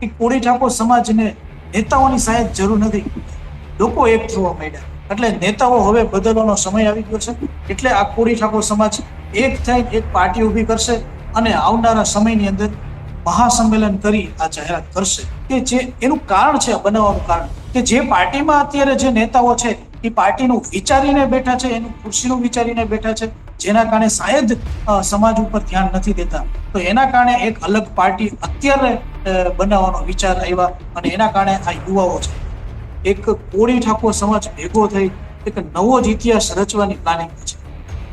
કે કોળી ઠાકોર સમાજને નેતાઓની સાહેબ જરૂર નથી. લોકો એક થવા માંડ્યા. એટલે નેતાઓ હવે બદલવાનો સમય આવી ગયો છે. એટલે આ કોળી ઠાકોર સમાજ એક થઈ એક પાર્ટી ઊભી કરશે અને આવનારા સમયની અંદર મહાસંમેલન કરી આ જાહેરાત કરશે. કે જે એનું કારણ છે બનાવવાનું કારણ. કે જે પાર્ટીમાં અત્યારે જે નેતાઓ છે, એ પાર્ટીનું વિચારીને બેઠા છે, એનું ખુરશીનું વિચારીને બેઠા છે. જેના કારણે શાયદ સમાજ ઉપર ધ્યાન નથી દેતા. તો એના કારણે એક અલગ પાર્ટી અત્યારે બનાવવાનો વિચાર આવ્યા અને એના કારણે આ યુવાઓ છે. એક કોળી ઠાકોર સમાજ ભેગો થઈ એક નવો જ ઇતિહાસ રચવાની પ્લાનિંગ છે.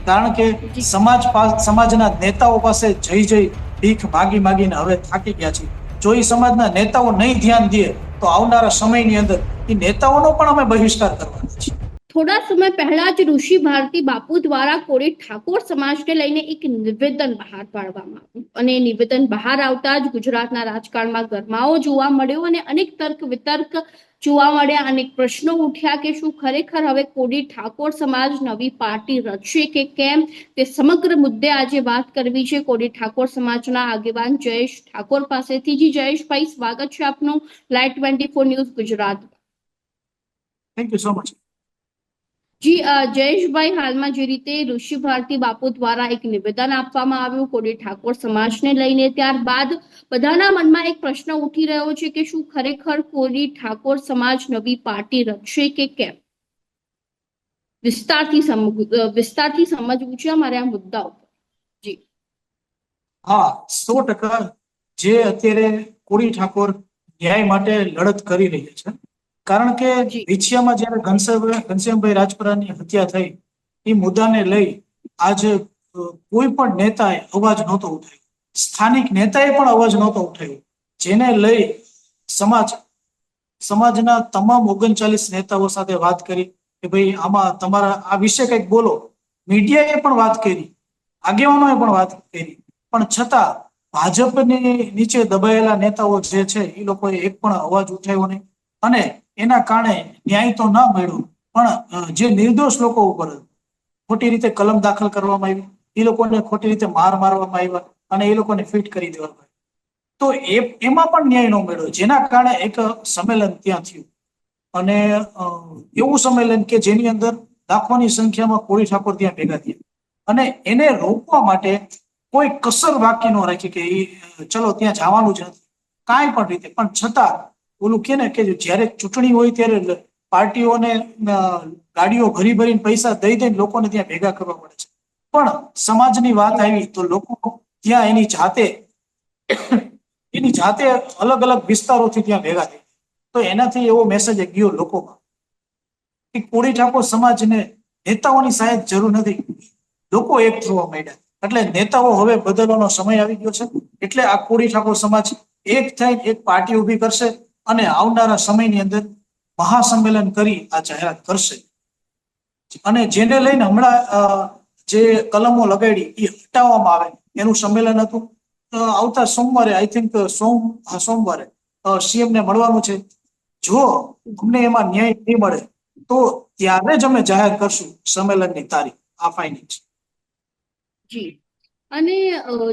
કારણ કે સમાજ સમાજના નેતાઓ પાસે જઈ જઈ ભીખ માગી માગીને હવે થાકી ગયા છે. જો એ સમાજના નેતાઓ નહીં ધ્યાન દે, તો આવનારા સમયની અંદર એ નેતાઓનો પણ અમે બહિષ્કાર કરવાના છીએ. થોડા સમય પહેલા જ ઋષિ ભારતી બાપુ દ્વારા કોળી ઠાકોર સમાજને લઈને એક નિવેદન બહાર પાડવામાં આવ્યું. અને નિવેદન બહાર આવતા જ ગુજરાતના રાજકારણમાં ગરમાવો જોવા મળ્યો અને અનેક તર્ક વિતર્ક જોવા મળ્યા. અનેક પ્રશ્નો ઉઠ્યા કે શું ખરેખર હવે કોડી ઠાકોર સમાજ નવી પાર્ટી રચશે કે કેમ? તે સમગ્ર મુદ્દે આજે વાત કરવી છે. કોડી ઠાકોર સમાજના આગેવાન જયેશ ઠાકોર પાસેથી જી. જયેશભાઈ સ્વાગત છે આપનું light twenty four news Gujarat thank you so much ji Jayeshbhai હાલમાં જે રીતે ઋષિ ભારતી બાપુ દ્વારા એક નિવેદન આપવામાં આવ્યું, કોડી ઠાકોર સમાજને લઈને, ત્યારબાદ બધાના મનમાં એક પ્રશ્ન ઉઠી રહ્યો છે કે શું ખરેખર કોડી ઠાકોર સમાજ નવી પાર્ટી રચશે કે કેમ? વિસ્તારથી વિસ્તારથી સમજવું છે અમારે આ મુદ્દા ઉપર. જી. હા, સો ટકા જે અત્યારે કોડી ઠાકોર ન્યાય માટે લડત કરી રહી છે કારણ કે. વિછિયામાં જ્યારે ઘનશ્યામ ઘનશ્યામભાઈ રાજપરાની હત્યા થઈ એ મુદ્દાને લઈ આજે કોઈ પણ નેતાએ અવાજ નહોતો ઉઠાવ્યો. સ્થાનિક નેતાએ પણ અવાજ નહોતો ઉઠાવ્યો. જેને લઈ સમાજ સમાજના તમામ ઓગણચાલીસ નેતાઓ સાથે વાત કરી કે ભાઈ આમાં તમારા આ વિશે કંઈક બોલો. મીડિયાએ પણ વાત કરી આગેવાનોએ પણ વાત કરી. પણ છતાં ભાજપની નીચે દબાયેલા નેતાઓ જે છે એ લોકોએ એક પણ અવાજ ઉઠાવ્યો નહીં. અને એના કારણે ન્યાય તો ના મળ્યો, પણ જે નિર્દોષ લોકો ઉપર ખોટી રીતે કલમ દાખલ કરવામાં આવી, એ લોકોને ખોટી રીતે માર મારવામાં આવ્યા અને એ લોકોને ફિટ કરી દેવામાં આવ્યા. તો એ, એમાં પણ ન્યાય ન મળ્યો, જેના કારણે એક સંમેલન ત્યાં થયું. અને એવું સંમેલન કે જેની અંદર લાખોની સંખ્યામાં કોળી ઠાકોર ત્યાં ભેગા થયા. અને એને રોકવા માટે કોઈ કસર બાકી ન રાખી કે ચલો ત્યાં જવાનું જ નથી. કાંઈ પણ રીતે, પણ છતાં ઓલું કે ને કે જ્યારે ચૂંટણી હોય ત્યારે પાર્ટીઓને ગાડીઓ ભરી ભરીને પૈસા દઈ દઈને લોકોને ત્યાં ભેગા કરવા પડે છે. પણ સમાજની વાત આવી તો લોકો ત્યાં એની જાતે એની જાતે અલગ અલગ વિસ્તારોથી ત્યાં ભેગા થઈ તો એનાથી એવો મેસેજ ગયો લોકોમાં કે કોળી ઠાકોર સમાજને નેતાઓની સાહેબ જરૂર નથી. લોકો એક થવા માંડ્યા. એટલે નેતાઓ હવે બદલવાનો સમય આવી ગયો છે. એટલે આ કોળી ઠાકોર સમાજ એક થઈ એક પાર્ટી ઊભી કરશે. અને આવનારા સમયની અંદર મહાસંમેલન કરી આ જાહેરાત કરશે. અને જેને લઈને હમણાં જે કલમો લગાડી એ હટાવવામાં આવે. એનું સંમેલન હતું. આવતા સોમવારે આઈ થિંક સોમ સોમવારે સીએમ ને મળવાનું છે. જો અમને એમાં ન્યાય નહીં મળે, તો ત્યારે જ અમે જાહેર કરશું સંમેલનની તારીખ, આ ફાઇનિંગ છે જી. અને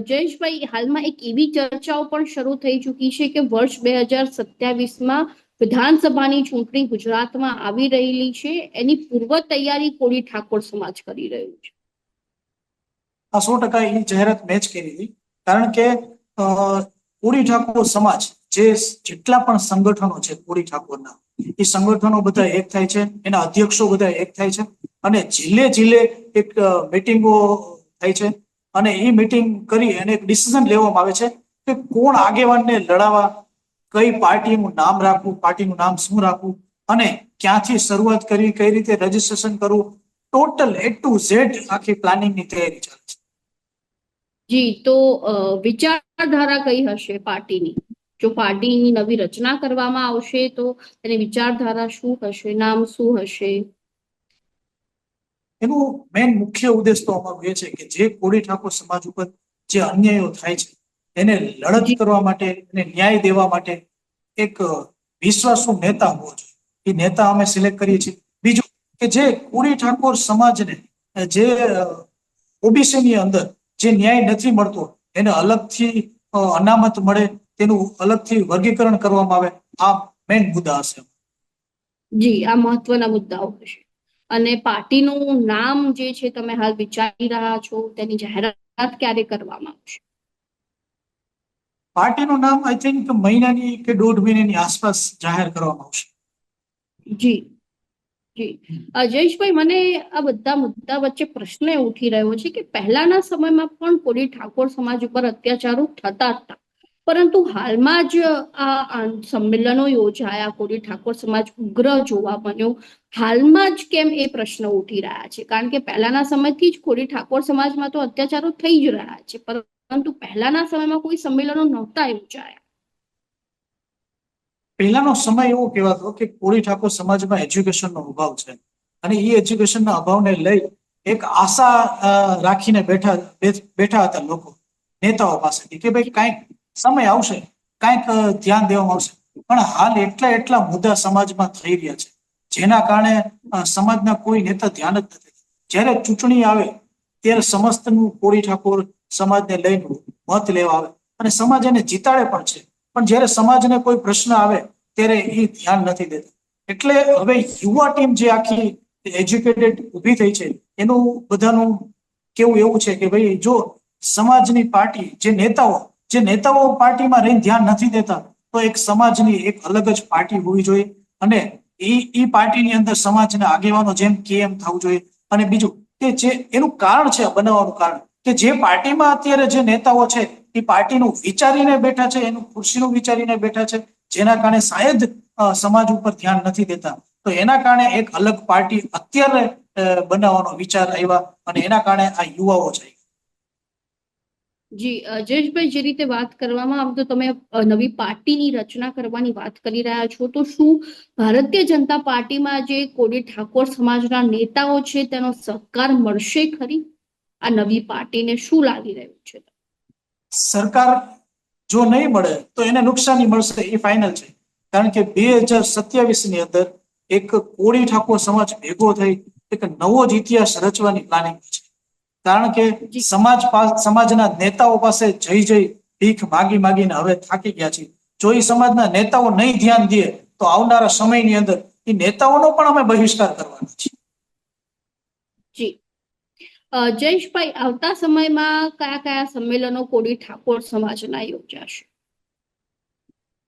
જયેશભાઈ, હાલમાં એક એવી ચર્ચાઓ પણ શરૂ થઈ ચૂકી છે કે વર્ષ બે હજાર સત્યાવીસમાં વિધાનસભાની ચૂંટણી ગુજરાતમાં આવી રહેલી છે. એની પૂર્વ તૈયારી કોળી ઠાકોર સમાજ કરી રહ્યું છે. આ સો ટકા એની જાહેરાત મેં કરી હતી. કારણ કે કોળી ઠાકોર સમાજ જે જેટલા પણ સંગઠનો છે કોળી ઠાકોરના, એ સંગઠનો બધા એક થાય છે, એના અધ્યક્ષો બધા એક થાય છે અને જિલ્લે જિલ્લે એક મિટિંગો થાય છે. અને એ મિટિંગ કરી અને એક ડિસિઝન લેવામાં આવે છે કે કોણ આગેવાનને લડાવવા, કઈ પાર્ટીનું નામ રાખવું, પાર્ટીનું નામ શું રાખવું અને ક્યાંથી શરૂઆત કરવી, કઈ રીતે રજીસ્ટ્રેશન કરવું. ટોટલ એ ટુ ઝેડ આખી પ્લાનિંગની તૈયારી ચાલે છે. જી, તો વિચારધારા કઈ હશે પાર્ટીની? જો પાર્ટીની નવી રચના કરવામાં આવશે તો એની વિચારધારા શું હશે, નામ શું હશે? એનું મેઇન મુખ્ય ઉદ્દેશ તો અમારો એ છે કે જે કોળી ઠાકોર સમાજ ઉપર જે અન્યાયો થાય છે, એને લડત કરવા માટે એને ન્યાય દેવા માટે એક વિશ્વાસુ નેતા હોવો જોઈએ. એ નેતા અમે સિલેક્ટ કરીએ છીએ. બીજું કે જે કોળી ઠાકોર સમાજને જે ઓબીસી ની અંદર જે ન્યાય નથી મળતો, એને અલગથી અનામત મળે, તેનું અલગથી વર્ગીકરણ કરવામાં આવે, આ મેઇન મુદ્દા હશે જી, આ મહત્વના મુદ્દાઓ હશે. અને પાર્ટીનું નામ જે છે તમે હાલ વિચારી રહ્યા છો તેની જાહેરાત ક્યારે કરવામાં આવશે? પાર્ટીનું નામ આઈ થિંક મહિનાની કે દોઢ મહિનાની આસપાસ જાહેર કરવામાં આવશે. જી જી. જયેશભાઈ મને આ બધા મુદ્દા વચ્ચે પ્રશ્ન એ ઉઠી રહ્યો છે કે પહેલાના સમયમાં પણ કોળી ઠાકોર સમાજ ઉપર અત્યાચારો થતા હતા. પરંતુ હાલમાં જ આ સંમેલનો યોજાયા કોળી ઠાકોર સમાજ ઉગ્ર જોવા બન્યો. હાલમાં જ કેમ એ પ્રશ્ન ઉઠી રહ્યા છે? કારણ કે પહેલાના સમયથી જ કોળી ઠાકોર સમાજમાં તો અત્યાચારો થઈ જ રહ્યા છે, પરંતુ પહેલાના સમયમાં કોઈ સંમેલનો નહોતા યોજાયા પહેલાનો સમય એવો કહેવાતો કે કોળી ઠાકોર સમાજમાં એજ્યુકેશનનો અભાવ છે અને એ એજ્યુકેશનના અભાવને લઈ એક આશા રાખીને બેઠા બેઠા હતા લોકો, નેતાઓ પાસેથી કે ભાઈ કાંઈક સમય આવશે, કાંઈક ધ્યાન દેવામાં આવશે. પણ હાલ એટલા એટલા મુદ્દા સમાજમાં થઈ રહ્યા છે. જેના કારણે સમાજના કોઈ નેતા ધ્યાન જ નથી. જ્યારે ચૂંટણી આવે, ત્યારે સમસ્તનું કોળી ઠાકોર સમાજને લઈને મત લેવા આવે. અને સમાજ એને જીતાડે પણ છે. પણ જ્યારે સમાજને કોઈ પ્રશ્ન આવે, ત્યારે એ ધ્યાન નથી દેતા. એટલે હવે યુવા ટીમ જે આખી એજ્યુકેટેડ ઊભી થઈ છે, એનું બધાનું કેવું એવું છે કે ભાઈ, જો સમાજની પાર્ટી, જે નેતાઓ જે નેતાઓ પાર્ટીમાં રહીને ધ્યાન નથી દેતા, તો એક સમાજની એક અલગ જ પાર્ટી હોવી જોઈએ. અને એ પાર્ટીની અંદર સમાજના આગેવાનો જેમ કે એમ થવું જોઈએ. અને બીજું કે જે, એનું કારણ છે, બનાવવાનું કારણ કે જે પાર્ટીમાં અત્યારે જે નેતાઓ છે, એ પાર્ટીનું વિચારીને બેઠા છે, એનું ખુરશીનું વિચારીને બેઠા છે, જેના કારણે શાયદ સમાજ ઉપર ધ્યાન નથી દેતા. તો એના કારણે એક અલગ પાર્ટી અત્યારે બનાવવાનો વિચાર આવ્યા અને એના કારણે આ યુવાઓ છે જી જયેશભાઈ, જે રીતે વાત કરવામાં આવે તો તમે નવી પાર્ટીની રચના કરવાની વાત કરી રહ્યા છો, તો શું ભારતીય જનતા પાર્ટીમાં જે કોડી ઠાકોર સમાજના નેતાઓ છે, તેનો સહકાર મળશે ખરી? આ નવી પાર્ટીને શું લાગી રહ્યું છે? સરકાર જો નહીં મળે, તો એને નુકસાની મળશે, એ ફાઇનલ છે. કારણ કે બે હજાર સત્યાવીસની અંદર એક કોળી ઠાકોર સમાજ ભેગો થઈ, એક નવો જ ઇતિહાસ રચવાની પ્લાનિંગ છે. કારણ કે સમાજ સમાજના નેતાઓ પાસે જઈ જઈ ભીખ માગી માગીને હવે થાકી ગયા છે જો એ સમાજના નેતાઓ નહીં ધ્યાન દે તો આવનારા સમયની અંદર એ નેતાઓનો પણ અમે બહિષ્કાર કરવાના જી. જયેશભાઈ આવતા સમયમાં કયા કયા સંમેલનો કોડી ઠાકોર સમાજના યોજાશે?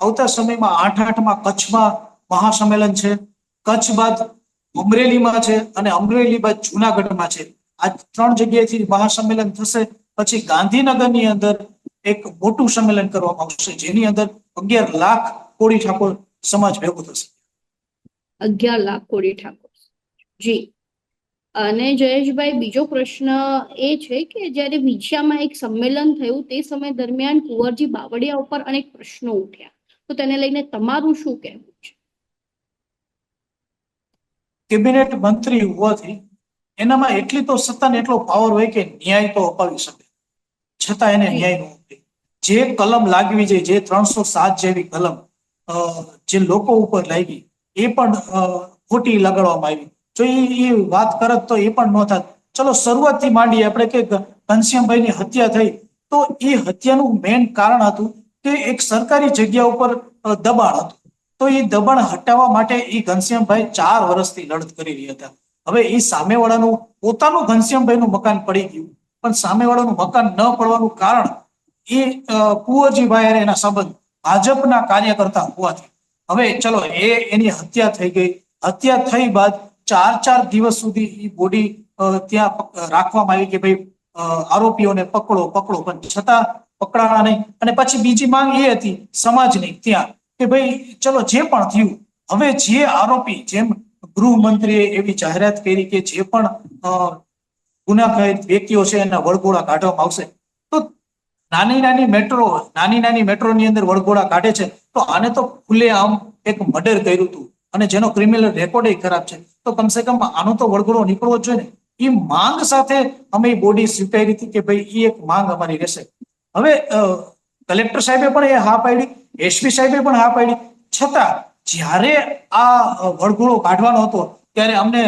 આવતા સમયમાં આઠ આઠમાં કચ્છમાં મહાસંમેલન છે. કચ્છ બાદ અમરેલીમાં છે અને અમરેલી બાદ જુનાગઢમાં છે. આ ત્રણ જગ્યાએથી મહાસંમેલન થશે. પછી ગાંધીનગરની અંદર એક મોટું સંમેલન કરવામાં આવશે જેની અંદર અગિયાર લાખ કોળી ઠાકોર સમાજ ભેગો થશે. અગિયાર લાખ કોળી ઠાકોર. જી. અને જયેશભાઈ બીજો પ્રશ્ન એ છે કે જ્યારે વિછિયામાં એક સંમેલન થયું તે સમય દરમિયાન કુંવરજી બાવળિયા ઉપર અનેક પ્રશ્નો ઉઠ્યા. તો તેને લઈને તમારું શું કહેવું છે? કેબિનેટ મંત્રી હોવાથી એનામાં એટલી તો સત્તા ને એટલો પાવર હોય કે ન્યાય તો અપાવી શકે. છતાં એને ન્યાય ન જે કલમ લાગવી જોઈએ જે ત્રણસો સાત જેવી કલમ જે લોકો ઉપર લાગી એ પણ ખોટી લગાડવામાં આવી. જો એ એ વાત કરત તો એ પણ ન થાત. ચલો શરૂઆતથી માંડીએ આપણે કે ઘનશ્યામભાઈની હત્યા થઈ તો એ હત્યાનું મેઇન કારણ હતું કે એક સરકારી જગ્યા ઉપર દબાણ હતું. તો એ દબાણ હટાવવા માટે એ ઘનશ્યામભાઈ ચાર વર્ષથી લડત કરી રહ્યા હતા. હવે એ સામેવાળાનું પોતાનું ઘનશ્યામભાઈનું મકાન પડી ગયું. પણ સામેવાળાનું મકાન ન પડવાનું કારણ એ કુંવરજીભાઈ અને એના સંબંધ ભાજપના કાર્યકર્તા હોવાથી. હવે ચલો, એ એની હત્યા થઈ ગઈ. હત્યા થઈ બાદ ચાર ચાર દિવસ સુધી એ બોડી ત્યાં રાખવામાં આવી કે ભાઈ આરોપીઓને પકડો પકડો. પણ છતાં પકડાણા નહીં. અને પછી બીજી માંગ એ હતી સમાજની ત્યાં કે ભાઈ, ચલો, જે પણ થયું, હવે જે આરોપી જેમ ગૃહમંત્રીએ એવી જાહેરાત કરી કે જે પણ અ, ગુનાખોર વ્યક્તિઓ છે એના વળગોળા કાઢવામાં આવશે. તો નાની નાની મેટ્રો નાની નાની મેટ્રોની અંદર વળગોળા કાઢે છે તો આને તો ખુલ્લેઆમ એક મર્ડર કર્યું હતું. અને જેનો ક્રિમિનલ રેકોર્ડ ખરાબ છે. તો કમસે કમ આનો તો વળગોળો નીકળવો જ જોઈએ ને. એ માંગ સાથે અમે બોડી સ્વીકારી હતી કે ભાઈ એ એક માંગ અમારી રહેશે. હવે કલેક્ટર સાહેબે પણ એ હા પાડી એસપી સાહેબે પણ હા પાડી. છતાં જ્યારે આ વળઘોડો કાઢવાનો હતો, ત્યારે અમને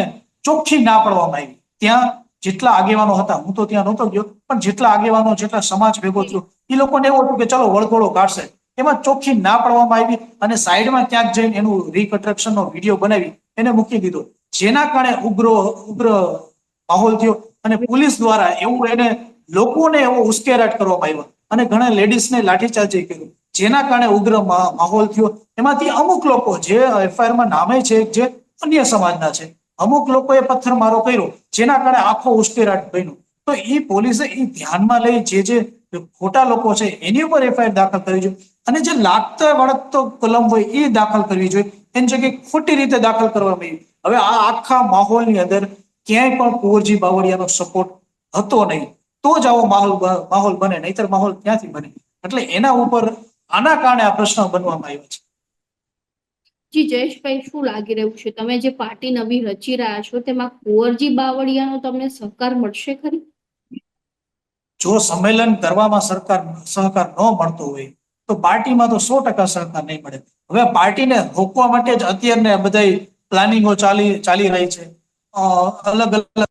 ચોખ્ખી ના પાડવામાં આવી. ત્યાં જેટલા આગેવાનો હતા, હું તો ત્યાં નહોતો ગયો, પણ જેટલા આગેવાનો, જેટલા સમાજ ભેગો થયો, એ લોકોને એવું હતું કે ચલો વળગોળો કાઢશે. એમાં ચોખ્ખી ના પાડવામાં આવી અને સાઈડમાં ક્યાંક જઈને એનું રિકન્સ્ટ્રક્શનનો વીડિયો બનાવી એને મૂકી દીધો. જેના કારણે ઉગ્ર ઉગ્ર માહોલ થયો અને પોલીસ દ્વારા એવું એને લોકોને એવો ઉશ્કેરાટ કરવામાં આવ્યો અને ઘણા લેડીઝને લાઠીચાર્જ કર્યું. જેના કારણે ઉગ્ર માહોલ થયો. એમાંથી અમુક લોકો જે એફઆઈઆરમાં નામે છે, જે અન્ય સમાજના છે, અમુક લોકોએ પથ્થરમારો કર્યો, જેના કારણે આખો ઉશ્કેરાટ બન્યો. તો એ પોલીસે એ ધ્યાનમાં લઈ જે જે ખોટા લોકો છે, એની ઉપર એફઆઈઆર દાખલ કરવી જોઈએ. અને જે લાગતા વળગતો કલમ હોય, એ દાખલ કરવી જોઈએ. એની જગ્યાએ ખોટી રીતે દાખલ કરવામાં આવી. હવે આ આખા માહોલની અંદર ક્યાંય પણ કુંવરજી બાવળિયાનો સપોર્ટ હતો નહીં. તો જ આવો માહોલ માહોલ બને, નહીતર માહોલ ક્યાંથી બને? એટલે એના ઉપર આના કારણે આ પ્રશ્ન બનવામાં આવ્યો છે. જી જયેશભાઈ શું લાગી રહ્યું છે? તમે જે પાર્ટી નવી રચી રહ્યા છો તેમાં કુંવરજી બાવળિયાનો તમને સહકાર મળશે ખરી? જો સંમેલન કરવામાં સરકાર સહકાર ન મળતો હોય તો પાર્ટીમાં તો સો ટકા સહકાર નહીં મળે. હવે પાર્ટીને રોકવા માટે જ અત્યારને બધા પ્લાનિંગો ચાલી ચાલી રહી છે. અલગ અલગ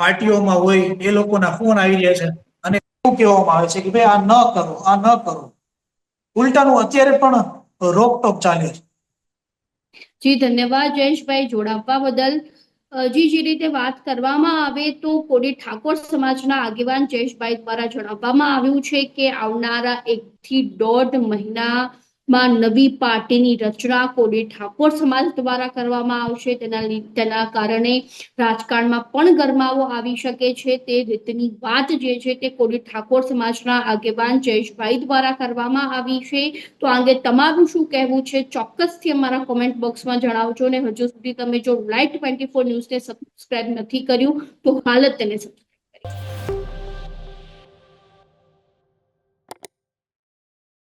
પાર્ટીઓમાં હોય એ લોકોના ફોન આવી રહ્યા છે. કહેવામાં આવે છે કે ભાઈ આ ન કરો, આ ન કરો. ઉલટાનું અત્યારે પણ રોકટોક ચાલે છે. જી, ધન્યવાદ જયેશભાઈ જોડાવવા બદલ. જી, જે રીતે વાત કરવામાં આવે તો કોડી ઠાકોર સમાજના આગેવાન જયેશભાઈ દ્વારા જણાવવામાં આવ્યું છે કે આવનારા એક થી દોઢ મહિનામાં નવી પાર્ટીની રચના કોડી ઠાકોર સમાજ દ્વારા કરવામાં આવશે. તેના તેના કારણે રાજકારણમાં પણ ગરમાવો આવી શકે છે. તે રીતની વાત જે છે તે કોડી ઠાકોર સમાજના આગેવાન જયેશભાઈ દ્વારા કરવામાં આવી છે. તો આ તમારું શું કહેવું છે? ચોક્કસથી અમારા કોમેન્ટ બોક્સમાં જણાવજો અને હજુ સુધી તમે જો લાઈટ ટ્વેન્ટી ફોર ન્યૂઝને સબસ્ક્રાઇબ નથી કર્યું, તો હાલ જ તેને સબસ્ક્રાઇબ